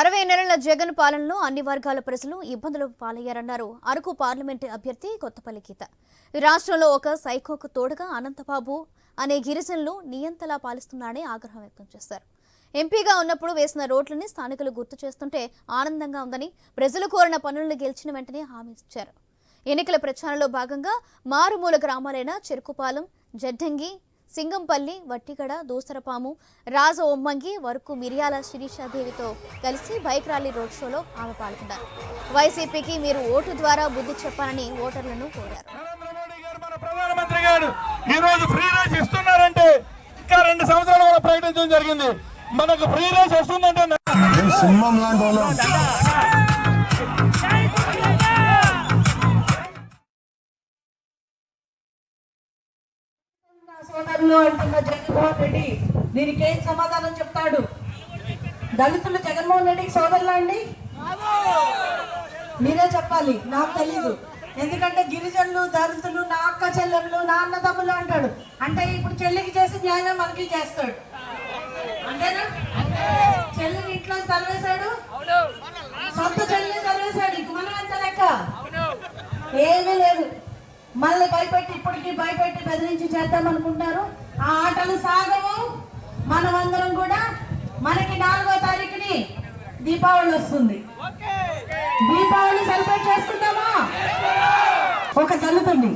అరవై నెలల జగన్ పాలనలో అన్ని వర్గాల ప్రజలు ఇబ్బందులకు పాలయ్యారన్నారు. అరకు పార్లమెంటు అభ్యర్థి కొత్తపల్లి గీత. రాష్ట్రంలో ఒక సైకోకు తోడుగా అనంతబాబు అనే గిరిజనులు నియంతలా పాలిస్తున్నారని ఆగ్రహం వ్యక్తం చేశారు. ఎంపీగా ఉన్నప్పుడు వేసిన రోడ్లని స్థానికులు గుర్తు చేస్తుంటే ఆనందంగా ఉందని ప్రజలు కోరిన పనులను గెలిచిన వెంటనే హామీ ఇచ్చారు. ఎన్నికల ప్రచారంలో భాగంగా మారుమూల గ్రామాలైన చెరుకుపాలెం జడ్డంగి సింగంపల్లి వట్టిగడ దూసరపాము రాజ ఒమ్మంగి వరకు మిరియాల శిరీషాదేవితో కలిసి బైక్ ర్యాలీ రోడ్ షోలో ఆమె పాల్గొన్నారు. వైసీపీకి మీరు ఓటు ద్వారా బుద్ధి చెప్పాలని ఓటర్లను కోరారు. నరేంద్ర మోడీ గారు మన ప్రధానమంత్రి గారు ఈ రోజు ఫ్రీ రేస్ ఇస్తున్నారంటే ఇంకా రెండు సంవత్సరాలు కూడా ప్రకటించడం జరిగింది. మనకు ఫ్రీ రేస్ వస్తుందంటే సింహం లాంటి నా సోదరులు అంటున్న జగన్మోహన్ రెడ్డి దీనికి ఏం సమాధానం చెప్తాడు? దళితులు జగన్మోహన్ రెడ్డికి సోదరులా అండి? మీరే చెప్పాలి నాకు తెలీదు. ఎందుకంటే గిరిజనులు దళితులు నా అక్క చెల్లెళ్ళు నా అన్నదమ్ములు అంటాడు. అంటే ఇప్పుడు చెల్లికి చేసి న్యాయం మనకి చేస్తాడు. అంతేనా? చెల్లిని ఇంట్లో తరివేశాడు? సొంత చెల్లిని తరివేశాడు. ఇంక మనం ఎంత లెక్క? ఏమీ లేదు. మళ్ళీ భయపెట్టి ఇప్పటికీ భయపెట్టి బెదిరించి చేద్దాం అనుకుంటారు ఆ ఆటలు సాగవు. మనమందరం కూడా మనకి నాలుగో తారీఖుని దీపావళి వస్తుంది. దీపావళి సెలబ్రేట్ చేసుకుంటామా? ఒక దళితుడిని